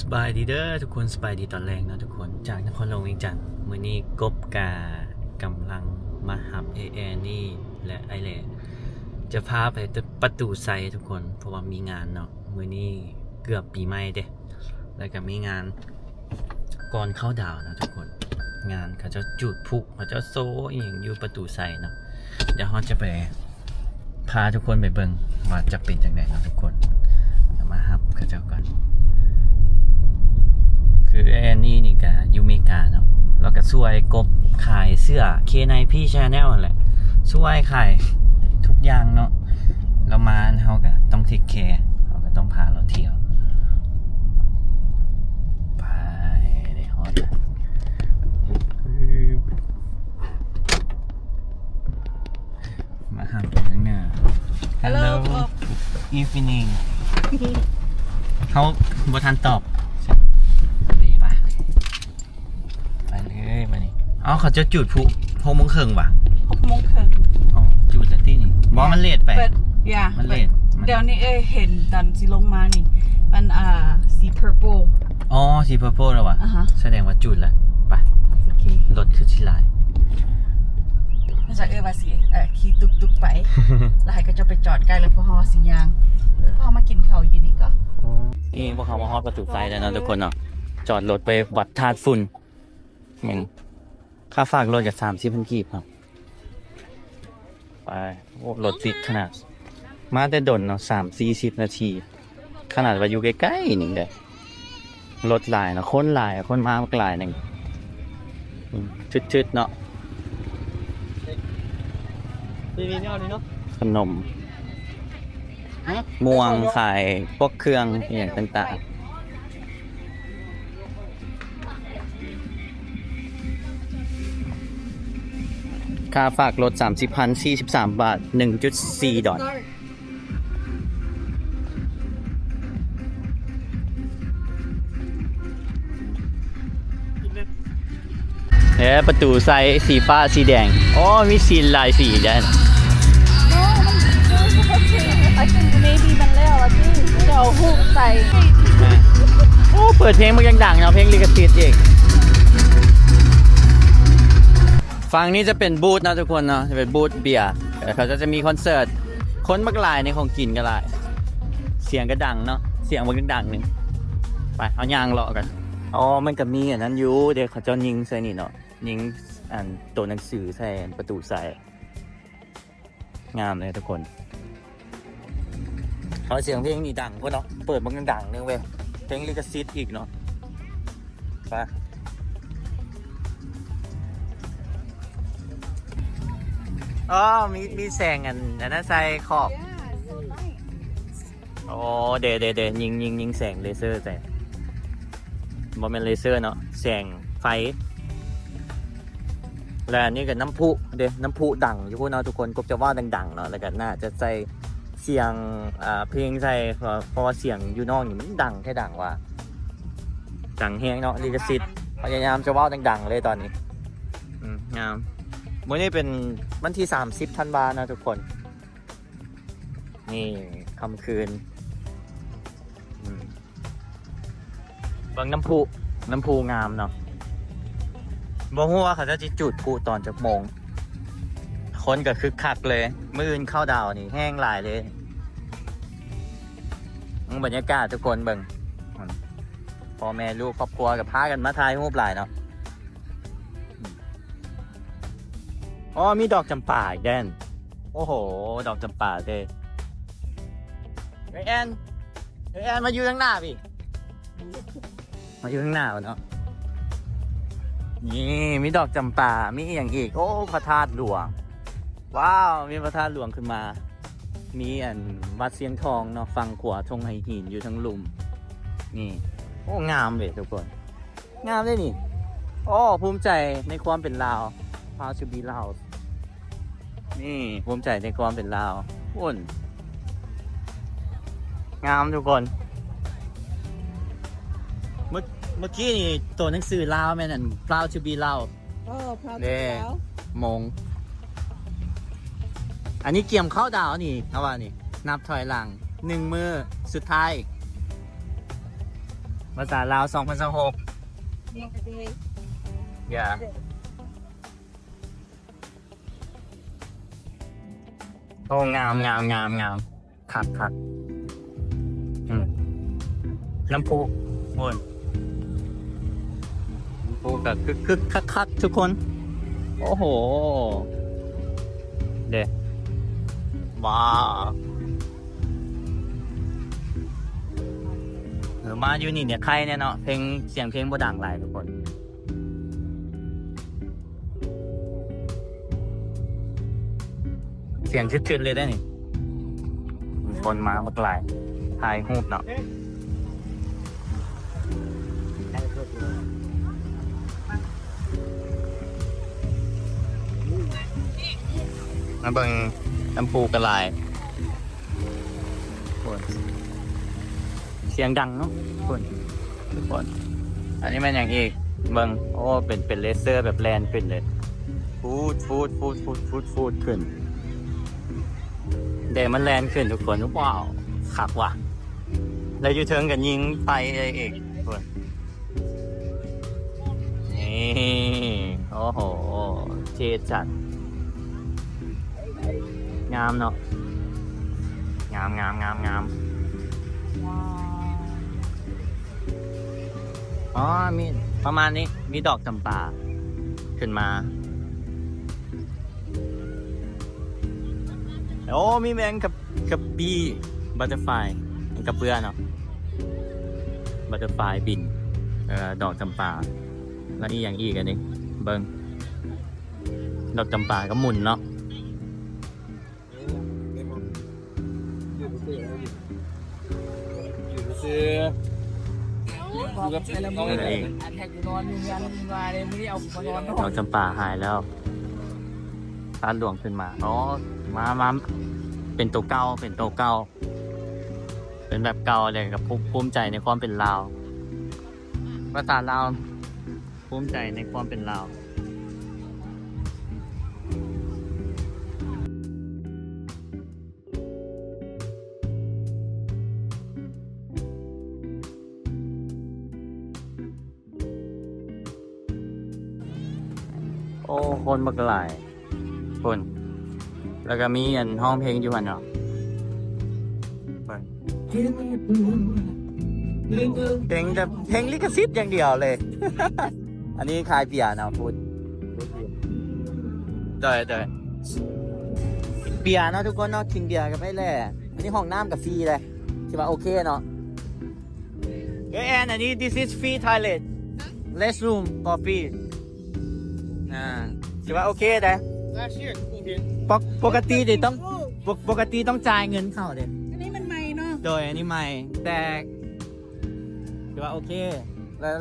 สบายดีเด้อทุกคนสบายดีตอนแรกนะทุกคนจากนครหลวงเวียงจันทร์มื้อนี้กบกากำลังมาหับเอแอนี่และไอแหล่จะพาไปประตูไซทุกคน เพราะว่ามีงานเนาะมื้อนี้เกือบปีใหม่เด้แล้วก็มีงานก่อนเข้าดาวนะทุกคน งานเขาจะจุดพลุเขาจะโซ่อย่างอยู่ประตูไซเนาะเดี๋ยวเราจะไปพาทุกคนไปเบิ่งว่าจะเป็นจังไดเนะทุกคนมาหับเขาเจ้าก่อน คือแอนนี่นี่กะยูเมกาเนาะแล้วก็ช่วยกบขายเสื้อเคในพี่ชาแนลแหละช่วยขายทุกอย่างเนาะเรามาเขาก็ต้องเทคแคร์เขาก็ต้องพาเราเที่ยวไปได้ฮอตแล้วมาหาไปข้างหน้า Hello evening เขาบทันตอบ อ๋อเขาจะจุดพลุหกโมงครึ่งว่ะหกโมงครึ่งอ๋อจุดแล้วที่นี่บอมันเลทไป เปิดอย่ามันเลทมันเดี๋ยวนี้เอ้ยเห็นตอนสิลงมานี่ มันอ่าสี purple อ๋อสีเพอร์โพลแล้วว่ะอ่าฮะ แสดงว่าจุดแล้วไปโอเครถคือชิลายมาจากเอ้ยว่าสิเอ่อขี่ตุกตุกๆไป แล้วให้ก็จะไปจอดใกล้แล้วเพราะว่าสิยางพอมากินข้าวอยู่นี่ก็นี่พวกเขามาฮอดประตูไฟแล้วเนาะทุกคนเนาะจอดรถไปวัดธาตุฝุ่นเหมือน ค่าฝากรถกับสามสิบพันกีบครับ ไปโอ้รถติดขนาด มาแต่ดนเนาะสามสี่สิบนาที ขนาดว่าอยู่ใกล้ๆหนึ่งเลยรถหลายเนาะคนหลายคนมามากหลายหนึ่งอืมชึดๆเนาะนี่นี่เอานี่เนาะขนมม่วงขายพวกเครื่องอหย่างต่างๆ ค่าฝากรถ 30พัน43 บาท 1.4 ดอลลาร์เอ๊ะประตูไซส์สีฟ้าสีแดง อ๋อ มีสีลายสีด้นะ No มัน I think maybe มันแดี๋ยวฮูกใส่โอ้ เปิดเพลงมันยังดังเนาะเพลงลิขสิทธิ์เอง ฝั่งนี้จะเป็นบูธนะทุกคนเนาะจะเป็นบูธเบียร์แต่เขาจะจะมีคอนเสิร์ตคนมากลายในของกินก็หลาย เสียงก็ดังเนาะเสียงมันก็ดังหนึ่งไปเอายางเลาะกันอ๋อมันก็มีอันนั้นอยู่เดี๋ยวเขาจะยิงใส่นี่เนาะยิงอันตัวหนังสือใส่ประตูใส่งามเลยทุกคนเอาเสียงเพลงนี่ดังพวกเนาะเปิดมันก็ดังนึงเว้ยเพลงลิขสิทธิ์อีกเนาะไป อ๋อมีมีแสงอันอันนั้นใส่ขอบโอ้เดเดเดยิงยิงยิงแสงเลเซอร์ใส่บอมเป็นเลเซอร์เนาะแสงไฟ และอันนี้ก็น้ำพุเดน้ำพุดังอยู่พวกเนาะทุกคนก็จะว่าดังๆเนาะแล้วก็น่าจะใส่เสียงอ่าเพลงใส่เพราะเพราะว่าเสียงอยู่นอกนี่มันดังแค่ดังว่าดังเฮงเนาะลิขสิทธิ์พยายามจะว่าดังๆเลยตอนนี้ อืมงาม วันนี้เป็นวันที่ 30ธันวานะทุกคน นี่คำคืนเบางน้ำพุน้ำพุงามเนาะบอกว่าเขาจะจิจุดพุตอนจักโมง คนก็คึกคักเลย มื่นเข้าดาวนี่แห้งหลายเลยบรรยากาศทุกคนเบิ่งพ่อแม่ลูกครอบครัวกับพากันมาถ่ายรูปหลายเนาะ อ๋อมีดอกจำป่าอีกแดน โอ้โห ดอกจำป่าเด้เฮ้ยแอนเฮ้ยแอนมาอยู่ข้างหน้าพี่ มาอยู่ข้างหน้าวะเนาะ นี่มีดอกจำปามีอหย่างอีก โอ้พระธาตุหลวง ว้าว มีพระธาตุหลวงขึ้นมา มีอันวัดเสียงทองเนาะฟังขวาทงไฮหินอยู่ทั้งหลุม นี่ โอ้งามเลยทุกคน งามเลยนี่ โอ้ภูมิใจในความเป็นลาว Proud to be Laos นี่ภูมิใจในความเป็นลาวอุ่นงามทุกคน เมื่อเมื่อกี้นี่ตัวหนังสือลาวแม่นั่น Proud to be Laos โอ้พราวเด้มง อันนี้เกี่ยมเข้าดาวนี่เอาว่านี่ นับถอยหลังหนึ่งมือสุดท้าย ภาษาลาว2026อ โอ้งามงามงามงามคักคักอืมน้ำพุโอนน้ำพุกับคึกคึกคักคักทุกคน โอ้โห เด็ว้าวเออมาอยู่นี่เนี่ยใครเนี่ยเนาะเพลงเสียงเพลงบ่ดังหลายทุกคน สียงชืดๆเลยได้นี่มีคนมาบักหลายถ่ายรูปเนาะมาเบิ่งน้ำปูกระลายคนเสียงดังเนาะคนทุกคน อันนี้มันอย่างอีกเบิ่งโอ้เป็นเป็นเลเซอร์แบบแลนขึ้นเลยฟูดฟูดฟูดฟูดฟูดฟูดขึ้น เดมันแลนขึ้นทุกคนว้าวขักว่ะแล้วยูเทิงกันยิงไปเลยอีกทุกคนนี่โอ้โหเจจัด งามเนาะงามงามงามงามอ๋อมีประมาณนี้มีดอกจำปาขึ้นมา โอ้มีแมงกับกับบีบัตเตอร์ไฟกับเพื่อนเนาะบัตเตอร์ไฟบินเอ่อดอกจำปาแล้วนี่อย่างอีกอันนี้เบิงดอกจำปาก็หมุนเนาะอยู่ซื้อบอกไปแล้วมึงอันแท็กอยู่นอนอยู่ยันมาเลยไม่ได้เอามานอนนดออนกจำปาหายแล้วตาหลวงขึ้นมาอ๋อมามาเป็นตัวเก่าเป็นตัวเก่าเป็นแบบเก่าเลยกับภูมิใจในความเป็นลาวภาษาลาวภูมิใจในความเป็นลาวโอ้ คนบักหลาย คนแล้วก็มีอันห้องเพลงอยู่หันเนาะเบิ่งเพลงแต่เพลงลิขสิทธิ์อย่างเดียวเลย อันนี้คลายเปียเนาะพูดเดยเดยเบียร์เนาะทุกคนเนาะกินเบียร์กับไอ้แหล่อันนี้ห้องน้ำกับฟรีเลยคิดว่าโอเคเนาะเอ้ยแอนอันนี้ this is free toilet let's room for free อ่าคิดว่าโอเคเด้ ปกปกติเดี๋ยวต้องปกปกติต้องจ่ายเงินเข้าเด็อันนี้มันใหม่เนาะโดยอันนี้ใหม่แต่ถือว่าโอเค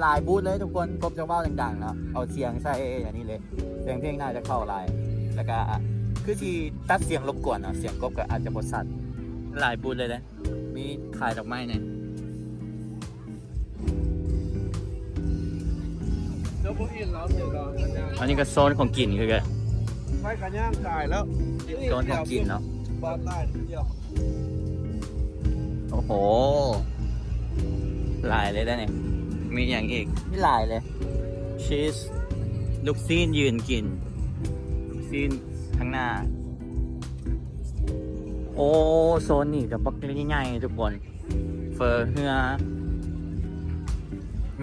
หลายๆบูธเลยทุกคนกบจะว่าดังๆเนาะเอาเสียงใส่อันนี้เลยเสียงเพลงน่าจะเข้าหลายแล้วก็คือที่ตัดเสียงรบกวนเนาะเสียงกบก็อาจจะบดสัตว์หลายบูธเลยนะมีขายดอกไม้เนี่ยเดี๋ยวพวกอินเราเดี๋ยวเรากันย่างอันนี้ก็โซนของกินคือกัน ไปกันย่างตายแล้วโซนของกินเนาะบ้านใต้เดียวโอ้โหหลายเลยได้เนี่ยมีอย่างอีกมีหลายเลย ชีสลูกซีนยืนกิน ลูกซีนข้างหน้า โอ้โซนนี่กับบักง่ายๆทุกคน เฟอร์เฮือ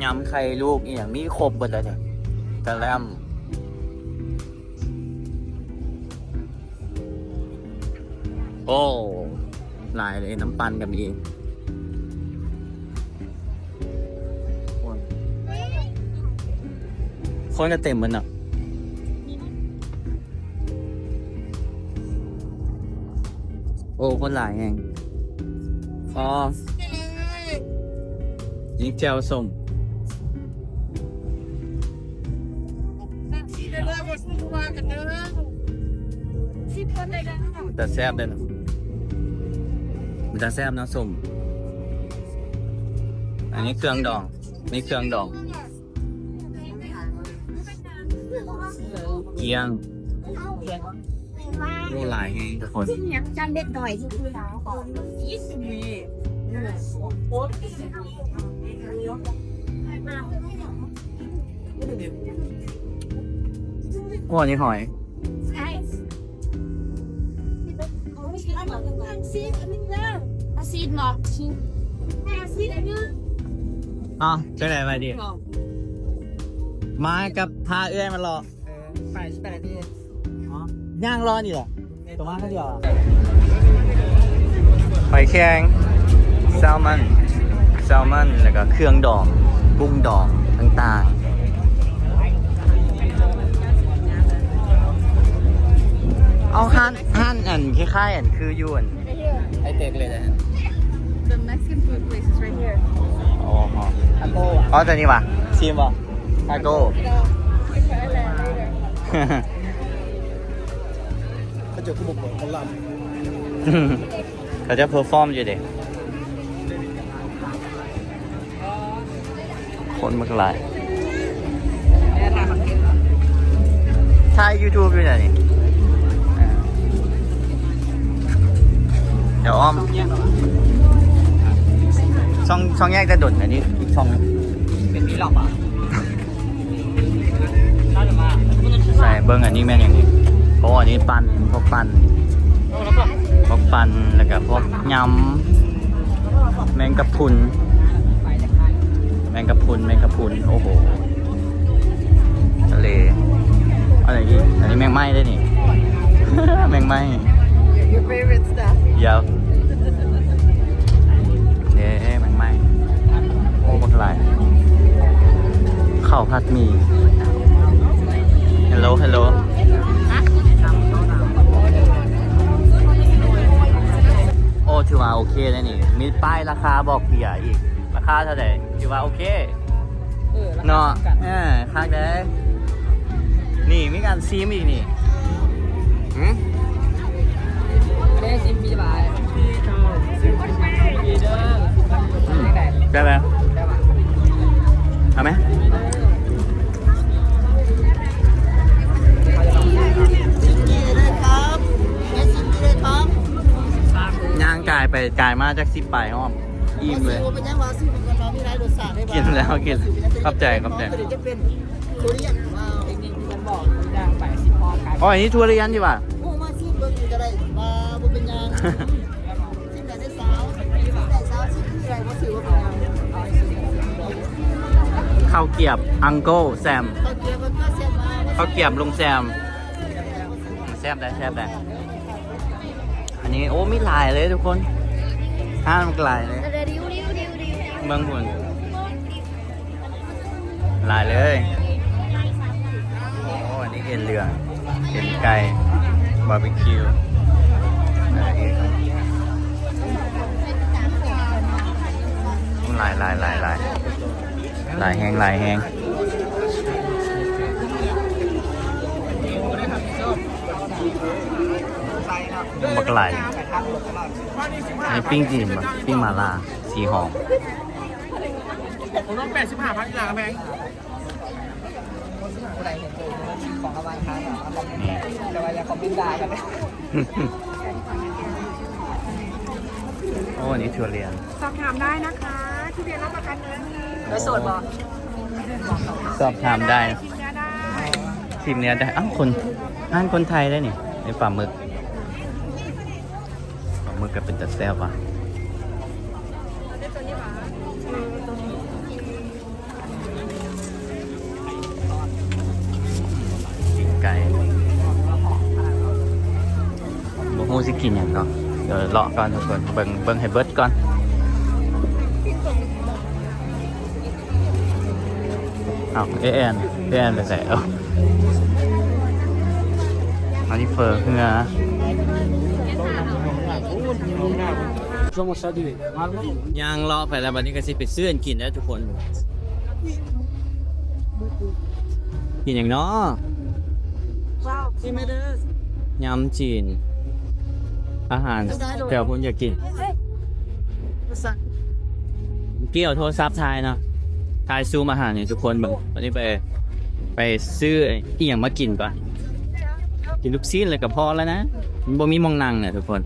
ยำไข่ลูกอหย่างนี้ครบหมดเลยเนี่ยกระแลม โอ้หลายเลยน้ำปันกับมีคนคนก็เต็มมันอะโอ้คนหลายแหงพอยิงเจวส่งสิเด้อบ่ซื้อมาสิคนได้กันมันแต่แซบเลยนะ มันแต่แซบนะส้มอันนี้เครื่องดองนี่เครื่องดอง เกียงโลหลายไงทุกคนยังจำเด็กหน่อยที่คือเรายี่สิบวีเโอ้อันนี่หอย ซีดหมอกซีดซีดอันนี้อ๋อเจ้าไหนมาดิมากับพาเอื้อยมารอไปไปไหนดีอ๋อย่างรอนี่เหรอตัวมาแค่เดียวหอยแครงแซลมอนแซลมอนแล้วก็เครื่องดองกุ้งดองต่างๆ เอาหั่นหั่นอันคล้ายๆอันคืออยวนไอเต็กเลยนะ The Mexican food place is right here อ๋ออ๋อตัวนี้ป่ะชิมป่ะทาโก้เขาจะคุบบอกเขาลเขาจะเพอร์ฟอร์มอยู่เด็กคนมากหลายถ่าย YouTube อยู่ไหนนี่อ่าเดี๋ยวอ้อม ช่องช่องแยกกระดดอันนี้อีกช่องหนึงเป็นมีหลอกอะใส่เบิ้งอันนี้แม่นอย่างนี้เพราะว่าอันนี้ปั้นพวกปั้นพวกปั้นแล้วก็พวกยำแมงกะพรุนแมงกะพรุนแมงกะพรุนโอ้โหทะเลอะไรอีกอันนี้แมงไม้ได้นี่ แมงไม้ Your favorite stuff ย หมดหลายข้าวผัดหมี่ Hello Hello โอ้ถือว่าโอเคเลยนี่ มีป้ายราคาบอกเบียร์อีก ราคาเท่าไหร่ถือว่าโอเคเออเนาะเออคักได้นี่มีการซีมอีกนี่หืมได้ซิมมีบายได้ไหม เอาไหมย่างกายไปกายมาจากสิบปลายห้อมอิ่มเลยเป็นยังวาซิเป็นคนน้องมีไรรสชาติได้บ้างกินแล้วกินขอบใจขอบใจจะเป็นโคเรียนว้าวเทคนิคที่มันบอกย่างไปสิพอกันอ๋ออันนี้ทัวร์เรียนดีกว่าโอ้มาซิเบิ่งก็ได้มาบ่เป็นยังซิมได้สาวได้สาวซิที่ไรบ่ถือว่าเป็นยัง ข้าวเกรียบอังโก้แซมเขาเกี่ยวกับก็เสียมาข้าวเกรียบลุงแซมแซบได้แซบได้อันนี้โอ้มีหลายเลยทุกคนห้ามนหลายเลยริ้วริ้วริ้วริ้วเมืองหุ่นหลายเลยโอ้อันนี้เอ็นเรือเอ็นไก่บาร์บีคิวอะไรอีกหลายหลายหลายหลาย หลายแหงหลายแหงบักหลายอันนี้ปิ้งจีนปะปิ้งมาล่าสีหอมผมต้องแปดสิบห้าพันกีฬาแพงผู้ใดเห็นเลยของเอาไว้ค้างเอาลองนี่จะว่าจะคอมพิวได้กันไหมโอ้อันนี้ทัวเรียนสอบถามได้นะคะ ที่เรียนรับประกันเนื้อมีไปโสดบ่สอบถามได้ชิมเนื้อได้ทีมเนี้ยได้อ้าวคนอ่านคนไทยได้นี่ในปลาหมึกปลาหมึกก็เป็นตัดแซ่บว่ะไก่บ่ฮู้สิกินหยังเนาะเดี๋ยวเลาะก่อนทุกคนเบิ่งเบิ่งให้เบิดก่อน เอาเอแอนเอแอนไปใส่เอาอันนี้เฟอร์เพื่อ ย่างเลาะไปแล้ววันนี้ก็สิไปเสื้อนกินแล้วทุกคน กินอย่างเนาะว้าวยำจีน อาหารแถวคุอยากกิน เกี่ยวโทรศัพท์ทายเนาะ ทายซูมอาหารเนี่ยทุกคนแบบวันนี้ไป ไปซื้ออีหยังมากินก่อนกินลูกซีนเลยกับพอแล้วนะมันบ่มีหมองนั่งเนี่ยทุกคน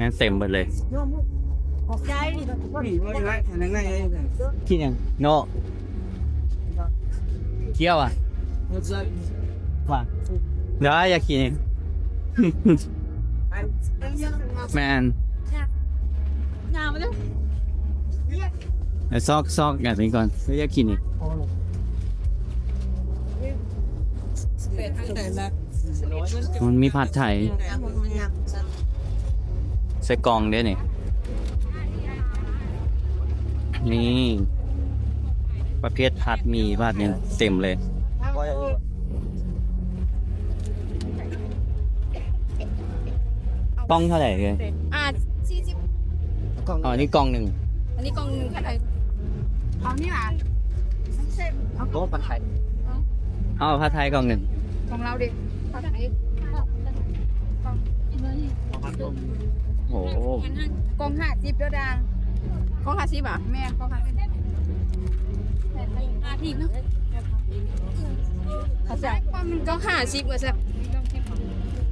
งั้นเต็มหมดเลยโยมโอ้กินยังโนเคี้ยวอะว่าเดี๋ยวอยากกินเองแมนงามเลยเดี๋ยว ซอกซอกอย่างนี้ก่อนแล้วอยากกินอีกมันมีผัดไทยใส่กล่องด้วยนี่นี่ ประเภทผัดหมีผัดเนี่ยเต็มเลยกล้องเท่าไหร่เลยอ่าสี่สิบอ๋อนี่กล้องหนึ่งอันนี้กล่องหนึ่งเท่าไหร่ เอานี่ล่ะโอ้ผัดไทยเอาผัดไทยกล่องหนึ่งของเราดิเท่าไหร่โอ้โหกล่องห้าสิบเด้อดังกล่องห้าสิบอะแม่กล่องห้าสิบห้าสิบเนาะเขาจะกล่องมันกล่องห้าสิบก็จะ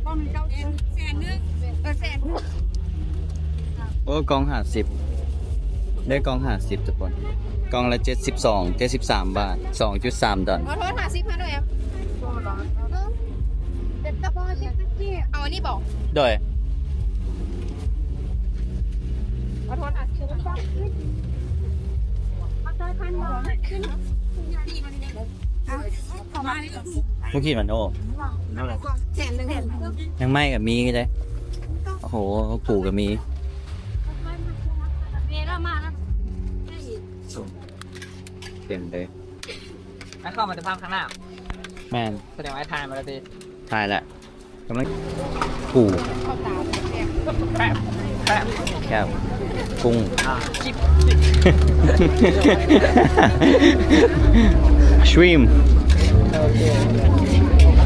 กล่องมันเก้าสิบแสนนึงเออแสนโอ้กล่องห้าสิบ ได้กล่องห้าสิบทุกคนกล่องละเจ็ดสิบสองเจ็ดสิบสามบาทสองจุดสามดอลขอโทษห้าสิบมาด้วยครับเด็ดตะบอลเนี่ยเอาอันนี้บอกโดยขอโทษห้าสิบขอโทษพันบาทขึ้นเอาขอมาเลยเมื่อกี้มันโอ้แสนหนึ่งยังไม่กับมีก็ได้โอ้โหปู่กับมี ต็มเลยไอ้เข้ามาจะพังข้างหน้า แมนแสดงว่าไอ้ทายมาแล้วดิถ่ายละกำลังปู่เข้าตาเนี่ยแป๊บแป๊บแคบกุ้งอ่าจิ๊บชรีมโอเค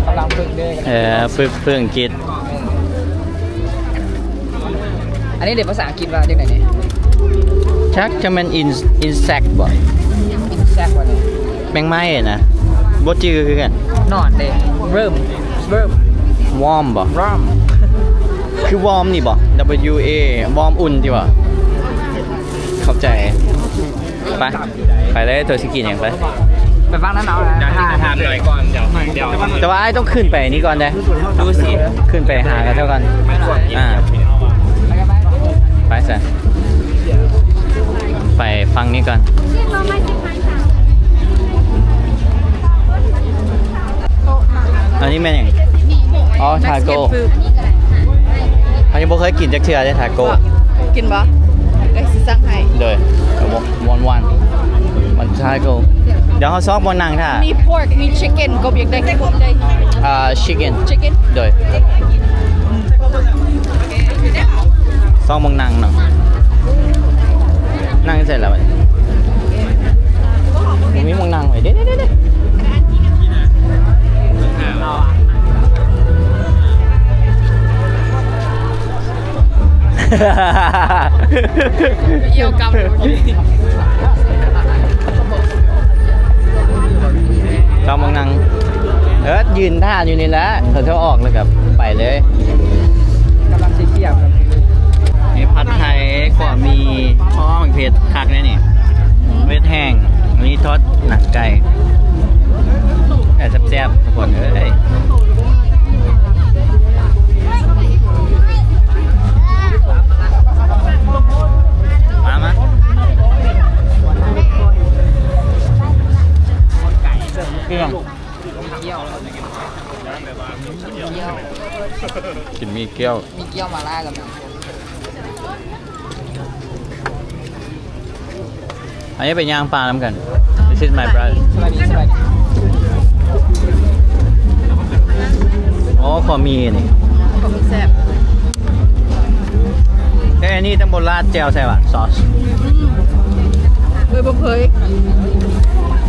กำลังฝึกเลยเออฝึกเพื่ออังกฤษอันนี้เด็กภาษาอังกฤษว่าจังไหนเนี่ยชักจะมันอินอินแซกบ่ แซกว่าเนี่ยแมงไม้อะนะบ่จือคือกันนอนเด็กเริ่มเริ่มวอร์มบ่ร่มคือวอร์มนี่บ่ W A วอร์มอุ่นดีบ่เข้าใจ ไป ไปเลยตัวสกินอย่างไปไปฟังนั้นเอานะทานเลยก่อน เดี๋ยวเดี๋ยวแต่ว่าไอ้ต้องขึ้นไปนี่ก่อนเด้ดูสิขึ้นไปหากันเท่ากันอ่า ไปซะไปฟังนี้ก่อนอัน ทาโก้เขายังบ่เคยกินจักเทื่อได้ทาโก้กินบ่ได้สิสั่งให้เลยวันวันวันทาโก้เดี๋ยวเขาซอกบนนังท่ามี pork มี chicken กบอยากได้กบได้อ่าชิคเก้น chicken โดยซองบงนังเนาะนั่งเสร็จแล้วบัดนี้มีมงนังไว้เด้เด้เด้ เกี่ยวกับซองบงนังเออยืนท่าอยู่นี่แหละเธอเธอออกเลยกับ ไปเลยกำลังเชี่ยวๆมีผัดไทยกว่ามีพ่อมันเผ็ดคักแน่นี่เม็ดแห้งอันนี้ทอดหนังไก่แต่แซ่บๆทุกคนเอ้ย รื่อง เกี่ยวกินมีเกี๊ยว มีเกี่ยวมาล่ากับมันอันนี้เป็นย่างปลาน้ำกัน This is my brother สวัสดีสวัสดีอ๋อขอมีนี่ของแซ่บแต่อันนี้ต้องบนราดแจวใช่ป่ะซอส เคยบ่เคย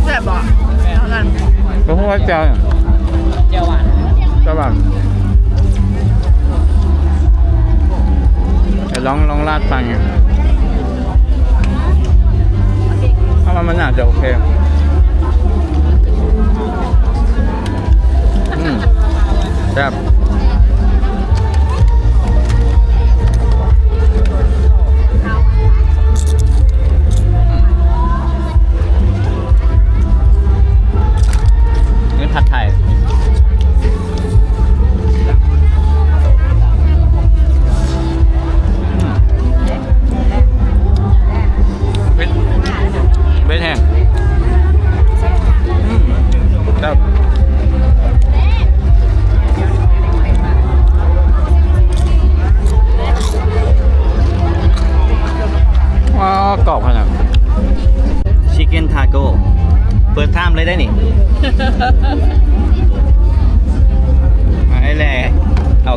แซ่บบ่เท่า นั้นเพราะว่าแจวเนี่ยเจียวหวานใช่ป่ะเดี๋ยวลองลองลาดฟังเนี่ยถ้ามันมันอาจจะโอเคอืมแซ่บ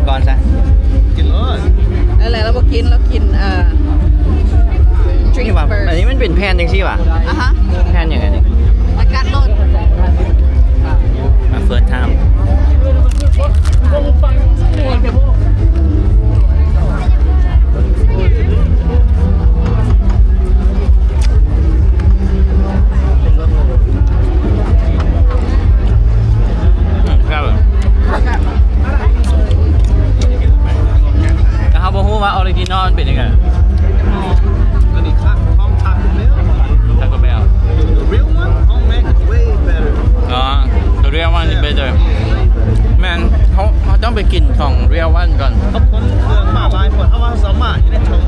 ก่อนซะกินเลยอะไรเราบอกกินเรากินเอ่อ drink นี่ว่า first อันนี้มันเป็นแพนยังซี่ว่ะอะฮะแพนอย่างไงนี่แล้วกัดโลด มาเฟิร์สไทม์ ไปกินของ real one ก่อน เขาพ้นเครื่องมาลายหมดเอามาสามารถอยู่ในชง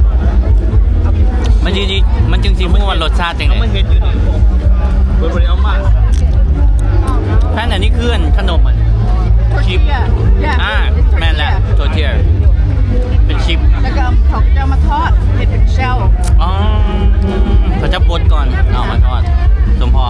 มันจริงๆมันจึงสิรู้ว่ารสชาติจังเอาไงมาเห็ดอยู่นี่เปิดบริเอามาแค่อันนี้คืออันขนมมัน ชิป tortilla yeah อ่า it's แม่นแหละ tortilla ตัวเทียเป็นชิป แล้วก็เขาจะเอามาทอดเห็ดเป็นเชลอ๋อเขาจะบดก่อน เอามาทอด สมพอ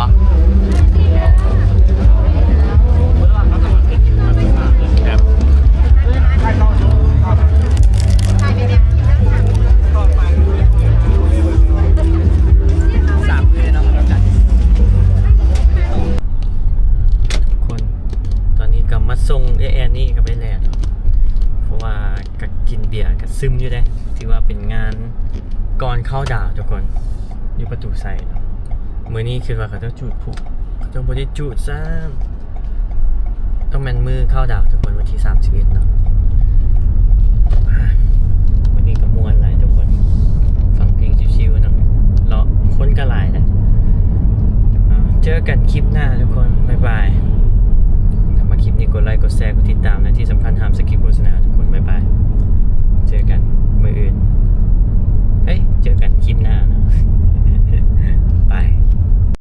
ส่งเอแอนนี่กับไปแลนด์เพราะว่าก็กินเบียร์กับซึมอยู่ได้ถือว่าเป็นงานก่อนเข้าดาวทุกคนอยู่ประตูใส่เมือนี้คือว่าเขาจะจุดผูกเขาจะบริจุดซ้ำต้องแมนมือเข้าดาวทุกคนวันที่31เนาะอ่าะวันนี้ก็มวนหลายทุกคน ฟังเพลงชิวๆเนาะเลาะค้นก็หลายนะเจอกันคลิปหน้าทุกคน บ๊ายบายถ้ามาคลิป นี้กดไลค์กดแชร์กดติดตามและที่สำคัญห้ามสกิปโฆษณาทุกคนบ๊ายบายเจอกันมืออื่นเฮ้ยเจอกันคลิปหน้านะ